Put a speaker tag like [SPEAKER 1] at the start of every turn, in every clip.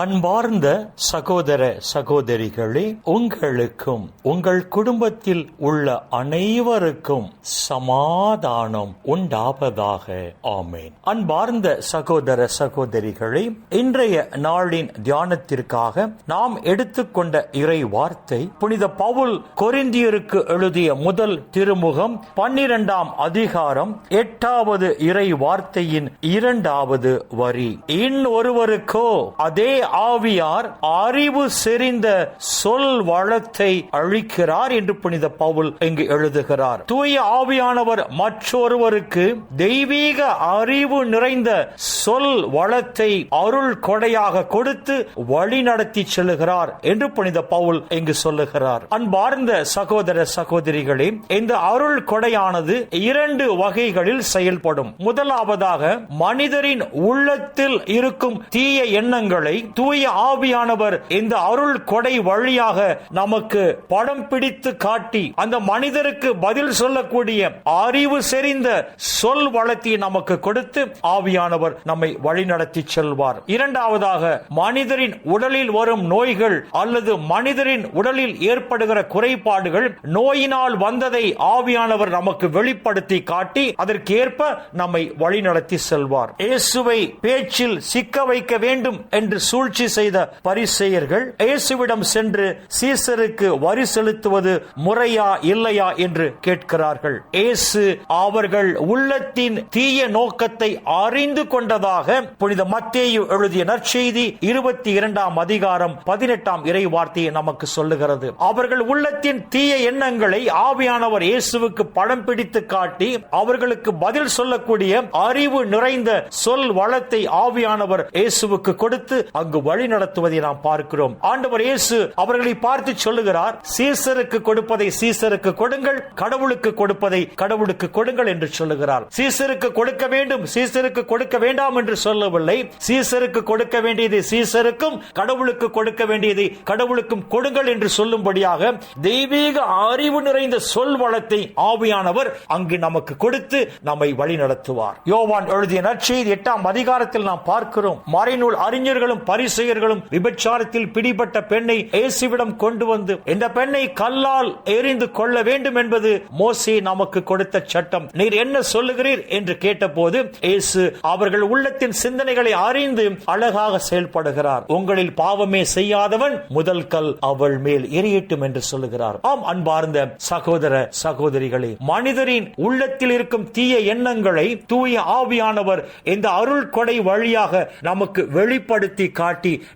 [SPEAKER 1] அன்பார்ந்த சகோதர சகோதரிகளே உங்களுக்கும் உங்கள் குடும்பத்தில் உள்ள அனைவருக்கும் சமாதானம் உண்டாவதாக. ஆமேன். அன்பார்ந்த சகோதர சகோதரிகளே இன்றைய நாளின் தியானத்திற்காக நாம் எடுத்துக்கொண்ட இறை வார்த்தை புனித பவுல் கொரிந்தியருக்கு எழுதிய முதல் திருமுகம் பன்னிரண்டாம் அதிகாரம் எட்டாவது இறை வார்த்தையின் இரண்டாவது வரி. இன்னொருவருக்கோ அதே ஆவியார் அறிவு செறிந்த சொல் வளத்தை அழிக்கிறார் என்று புனித பவுல் இங்கு எழுதுகிறார். தூய ஆவியானவர் மற்றொருவருக்கு தெய்வீக அறிவு நிறைந்த சொல் வளத்தை அருள் கொடையாக கொடுத்து வழி நடத்தி செல்லுகிறார் என்று புனித பவுல் இங்கு சொல்லுகிறார். அன்பார்ந்த சகோதர சகோதரிகளே இந்த அருள் கொடையானது இரண்டு வகைகளில் செயல்படும். முதலாவதாக மனிதரின் உள்ளத்தில் இருக்கும் தீய எண்ணங்களை தூய ஆவியானவர் இந்த அருள் கொடை வழியாக நமக்கு படம் பிடித்து காட்டி அந்த மனிதருக்கு பதில் சொல்லக்கூடிய அறிவு செறிந்த சொல் வளத்தை நமக்கு கொடுத்து ஆவியானவர் நம்மை வழிநடத்தி செல்வார். இரண்டாவதாக மனிதரின் உடலில் வரும் நோய்கள் அல்லது மனிதரின் உடலில் ஏற்படுகிற குறைபாடுகள் நோயினால் வந்ததை ஆவியானவர் நமக்கு வெளிப்படுத்தி காட்டி அதற்கேற்ப நம்மை வழிநடத்தி செல்வார். இயேசுவை பேச்சில் சிக்க வைக்க வேண்டும் என்று சூழ்ச்சி செய்த பரிசெயர்கள் இயேசுவிடம் சென்று சீசருக்கு வரி செலுத்துவது முறையா இல்லையா என்று கேட்கிறார்கள். இயேசு அவர்கள் உள்ளத்தின் தீய நோக்கத்தை அறிந்து கொண்டதாக புனித மத்தேயு எழுதிய நற்செய்தி இருபத்தி இரண்டாம் அதிகாரம் பதினெட்டாம் இறை வார்த்தையை நமக்கு சொல்லுகிறது. அவர்கள் உள்ளத்தின் தீய எண்ணங்களை ஆவியானவர் இயேசுவுக்கு படம் பிடித்து காட்டி அவர்களுக்கு பதில் சொல்லக்கூடிய அறிவு நிறைந்த சொல் வளத்தை ஆவியானவர் இயேசுவுக்கு கொடுத்து அங்கு அங்கு வழி நடத்துவதை நாம் பார்க்கிறோம். ஆண்டவர் இயேசு அவர்களை பார்த்து சொல்லுகிறார் சீசருக்கு கொடுப்பதை சீசருக்கு கொடுங்கள் கடவுளுக்கு கொடுப்பதை கடவுளுக்கு கொடுங்கள் என்று சொல்லுகிறார். சீசருக்கு கொடுக்க வேண்டும் சீசருக்கு கொடுக்க வேண்டாம் என்று சொல்லவில்லை. சீசருக்கு கொடுக்க வேண்டியது சீசருக்கும் கடவுளுக்கு கொடுக்க வேண்டியதை கடவுளுக்கும் கொடுங்கள் என்று சொல்லும்படியாக தெய்வீக அறிவு நிறைந்த சொல் வளத்தை ஆவியானவர் அங்கு நமக்கு கொடுத்து நம்மை வழி நடத்துவார் யோவான் எழுதிய நற்செய்தி எட்டாம் அதிகாரத்தில் நாம் பார்க்கிறோம். மறைநூல் அறிஞர்களும் பரிசெயர்களும் விபச்சாரத்தில் பிடிபட்ட பெண்ணை இயேசுவிடம் கொண்டு வந்து இந்த பெண்ணை கல்லால் எரிந்து கொள்ள வேண்டும் என்பது மோசே நமக்கு கொடுத்த சட்டம். நீர் என்ன சொல்லுகிறீர்? என்று கேட்டபோது இயேசு அவர்கள் உள்ளத்தின் சிந்தனைகளை அறிந்து அழகாக செயல்படுகிறார். உங்களில் பாவமே செய்யாதவன் முதல் கல் அவள் மேல் எரியட்டும் என்று சொல்லுகிறார். ஆம் அன்பார்ந்த சகோதர சகோதரிகளே மனிதரின் உள்ளத்தில் இருக்கும் தீய எண்ணங்களை தூய ஆவியானவர் இந்த அருள் கொடை வழியாக நமக்கு வெளிப்படுத்தி காட்டி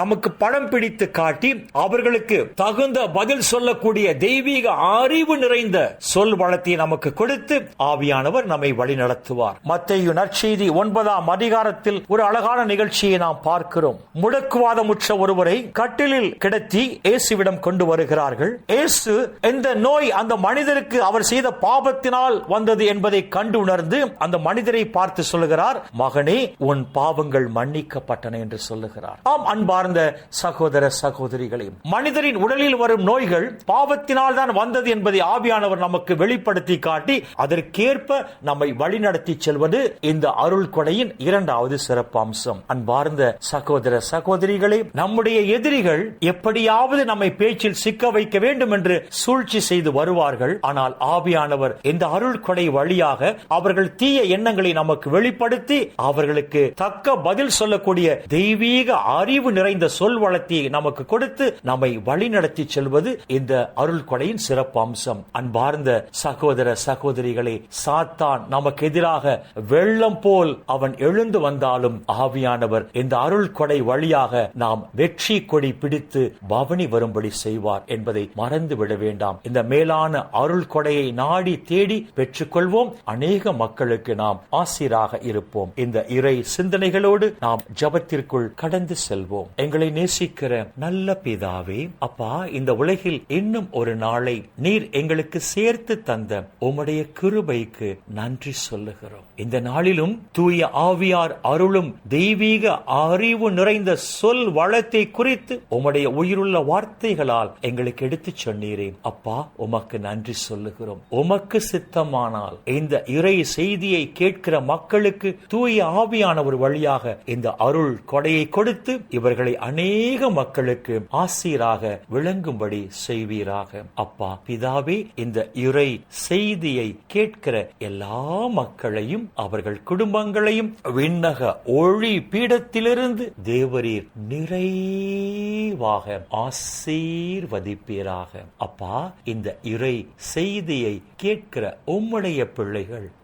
[SPEAKER 1] நமக்கு படம் பிடித்து காட்டி அவர்களுக்கு தகுந்த பதில் சொல்லக்கூடிய தெய்வீக அறிவு நிறைந்த சொல் வளத்தை நமக்கு கொடுத்து ஆவியானவர் நம்மை வழி நடத்துவார் மத்தையு நற்செய்தி ஒன்பதாம் அதிகாரத்தில் ஒரு அழகான நிகழ்ச்சியை நாம் பார்க்கிறோம். முடக்குவாதமுற்ற ஒருவரை கட்டிலில் கிடத்தி இயேசுவிடம் கொண்டு வருகிறார்கள். இயேசு இந்த நோய் அந்த மனிதருக்கு அவர் செய்த பாபத்தினால் வந்தது என்பதை கண்டு உணர்ந்து அந்த மனிதரை பார்த்து சொல்லுகிறார் மகனே உன் பாவங்கள் மன்னிக்கப்பட்டன என்று சொல்லுகிறார். ஆம் அன்பார்ந்த சகோதர சகோதரிகளே மனிதரின் உடலில் வரும் நோய்கள் பாவத்தினால் தான் வந்தது என்பதை ஆவியானவர் நமக்கு வெளிப்படுத்தி காட்டி அதற்கேற்ப நம்மை வழிநடத்தி செல்வது இந்த அருள் கொடையின் இரண்டாவது சிறப்பம்சம். அன்பார்ந்த சகோதர சகோதரிகளே நம்முடைய எதிரிகள் எப்படியாவது நம்மை பேச்சில் சிக்க வைக்க வேண்டும் என்று சூழ்ச்சி செய்து வருவார்கள். ஆனால் ஆவியானவர் இந்த அருள் கொடை வழியாக அவர்கள் தீய எண்ணங்களை நமக்கு வெளிப்படுத்தி அவர்களுக்கு தக்க பதில் சொல்லக்கூடிய தெய்வீக அறிவு நிறைந்த சொல் வளத்தை நமக்கு கொடுத்து நம்மை வழிநடத்தி செல்வது இந்த அருள் கொடையின் சிறப்பு அம்சம் அன்பார்ந்த சகோதர சகோதரிகளே சாத்தான் நமக்கு எதிராக வெள்ளம் போல் அவன் எழுந்து வந்தாலும் ஆவியானவர் இந்த அருள் கொடை வழியாக நாம் வெற்றி கொடி பிடித்து பவனி வரும்படி செய்வார் என்பதை மறந்து விட வேண்டாம். இந்த மேலான அருள் கொடையை நாடி தேடி பெற்றுக்கொள்வோம். அநேக மக்களுக்கு நாம் ஆசிராக இருப்போம். இந்த இறை சிந்தனைகளோடு நாம் ஜபத்திற்குள் கடந்து செல்வோம். எங்களை நேசிக்கிற நல்ல பிதாவே அப்பா இந்த உலகில் இன்னும் ஒரு நாளை நீர் எங்களுக்கு சேர்த்து தந்த உம்முடைய கிருபைக்கு நன்றி சொல்லுகிறோம். இந்த நாளிலும் தூய ஆவியார் அருளும் தெய்வீக அறிவு நிறைந்த சொல் வளத்தை குறித்து உம்முடைய உயிருள்ள வார்த்தைகளால் எங்களுக்கு எடுத்து சொன்னீரேன் அப்பா உமக்கு நன்றி சொல்லுகிறோம். உமக்கு சித்தமானால் இந்த இறை செய்தியை கேட்கிற மக்களுக்கு தூய ஆவியானவர் வழியாக இந்த அருள் கொடையை கொடுத்து இவர்களை அநேக மக்களுக்கு ஆசீராக விளங்கும்படி செய்வீராக. அப்பா பிதாவே இந்த இறை செய்தியை கேட்கிற எல்லா மக்களையும் அவர்கள் குடும்பங்களையும் விண்ணக ஒளி பீடத்திலிருந்து தேவரீர் நிறைவாக ஆசீர்வதிப்பீராக. அப்பா இந்த இறை செய்தியை கேட்கிற உம்முடைய பிள்ளைகள்